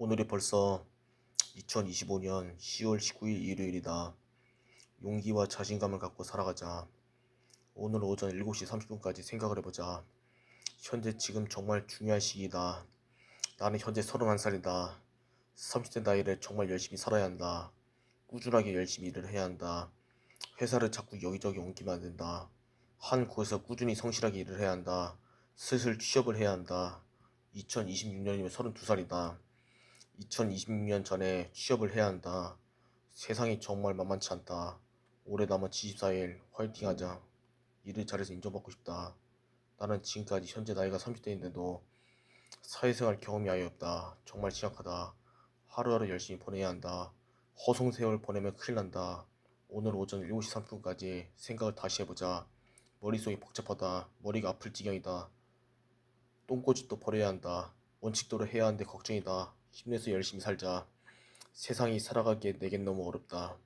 오늘이 벌써 2025년 10월 19일 일요일이다. 용기와 자신감을 갖고 살아가자. 오늘 오전 7시 30분까지 생각을 해보자. 현재 지금 정말 중요한 시기다. 나는 현재 31살이다. 30대 나이를 정말 열심히 살아야 한다. 꾸준하게 열심히 일을 해야 한다. 회사를 자꾸 여기저기 옮기면 안 된다. 한 곳에서 꾸준히 성실하게 일을 해야 한다. 슬슬 취업을 해야 한다. 2026년이면 32살이다. 2026년 전에 취업을 해야 한다. 세상이 정말 만만치 않다. 올해 남은 74일 화이팅 하자. 일을 잘해서 인정받고 싶다. 나는 지금까지 현재 나이가 30대인데도 사회생활 경험이 아예 없다. 정말 심각하다. 하루하루 열심히 보내야 한다. 허송 세월 보내면 큰일 난다. 오늘 오전 7시 30분까지 생각을 다시 해보자. 머릿속이 복잡하다. 머리가 아플 지경이다. 똥꼬집도 버려야 한다. 원칙대로 해야 하는데 걱정이다. 힘내서 열심히 살자. 세상이 살아가기에 내겐 너무 어렵다.